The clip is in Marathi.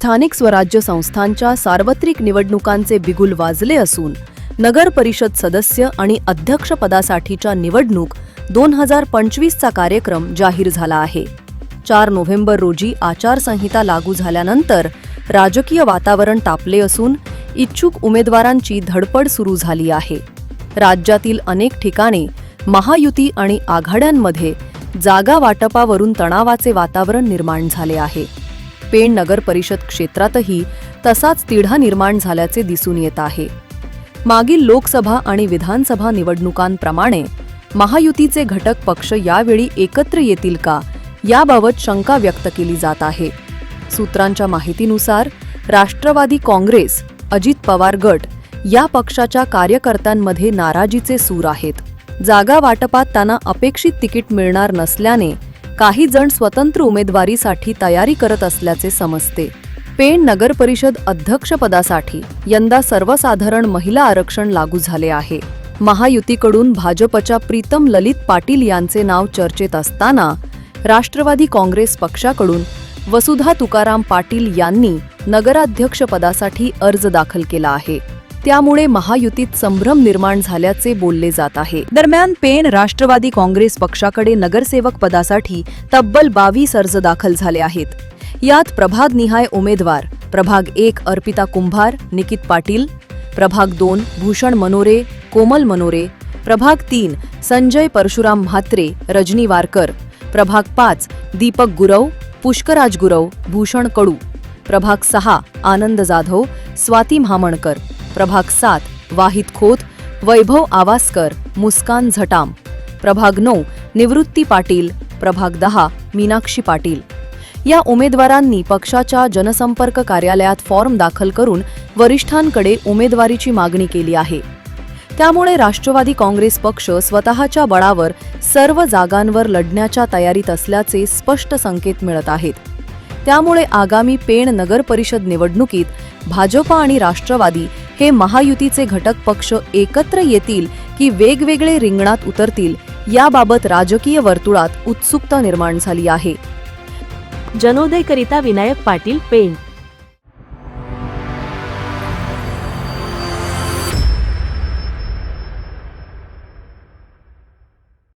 स्थानिक स्वराज्य संस्थांच्या सार्वत्रिक निवडणुकांचे बिगुल वाजले असून नगर परिषद सदस्य आणि अध्यक्षपदासाठीच्या निवडणूक दोन हजार पंचवीसचा कार्यक्रम जाहीर झाला आहे. चार नोव्हेंबर रोजी आचारसंहिता लागू झाल्यानंतर राजकीय वातावरण तापले असून इच्छुक उमेदवारांची धडपड सुरू झाली आहे. राज्यातील अनेक ठिकाणी महायुती आणि आघाड्यांमध्ये जागा वाटपावरून तणावाचे वातावरण निर्माण झाले आहे. पेण नगर परिषद क्षेत्रातही तसाच तिढा निर्माण झाल्याचे दिसून येत आहे. मागील लोकसभा आणि विधानसभा निवडणुकांप्रमाणे महायुतीचे घटक पक्ष यावेळी एकत्र येतील का याबाबत शंका व्यक्त केली जात आहे. सूत्रांच्या माहितीनुसार राष्ट्रवादी काँग्रेस अजित पवार गट या पक्षाच्या कार्यकर्त्यांमध्ये नाराजीचे सूर आहेत. जागा वाटपात त्यांना अपेक्षित तिकीट मिळणार नसल्याने काही जण स्वतंत्र उमेदवारीसाठी तयारी करत असल्याचे समजते. पेण नगर परिषद अध्यक्षपदासाठी यंदा सर्वसाधारण महिला आरक्षण लागू झाले आहे. महायुतीकडून भाजपच्या प्रीतम ललित पाटील यांचे नाव चर्चेत असताना राष्ट्रवादी काँग्रेस पक्षाकडून वसुधा तुकाराम पाटील यांनी नगराध्यक्षपदासाठी अर्ज दाखल केला आहे. त्यामुळे महायुतीत संभ्रम निर्माण झाल्याचे बोलले जात आहे. दरम्यान पेन राष्ट्रवादी काँग्रेस पक्षाकडे नगरसेवक पदासाठी तब्बल बावीस अर्ज दाखल झाले आहेत. यात प्रभाग निहाय उमेदवार प्रभाग एक अर्पिता कुंभार निकित पाटील प्रभाग दोन भूषण मनोरे कोमल मनोरे प्रभाग तीन संजय परशुराम म्हात्रे रजनी वारकर प्रभाग पाच दीपक गुरव पुष्कराज गुरव भूषण कडू प्रभाग सहा आनंद जाधव स्वाती म्हामणकर. प्रभाग सात वाहिद खोत वैभव आवासकर मुस्कान झटाम. प्रभाग नऊ निवृत्ती पाटील. प्रभाग दहा मीनाक्षी पाटील. या उमेदवारांनी पक्षाच्या जनसंपर्क कार्यालयात फॉर्म दाखल करून वरिष्ठांकडे उमेदवारीची मागणी केली आहे. त्यामुळे राष्ट्रवादी काँग्रेस पक्ष स्वतःच्या बळावर सर्व जागांवर लढण्याच्या तयारीत असल्याचे स्पष्ट संकेत मिळत आहेत. त्यामुळे आगामी पेण नगर परिषद निवडणुकीत भाजप आणि राष्ट्रवादी हे महायुतीचे घटक पक्ष एकत्र येतील की वेगवेगळे रिंगणात उतरतील याबाबत राजकीय वर्तुळात उत्सुकता निर्माण झाली आहे. जनोदयकरिता विनायक पाटील पेंट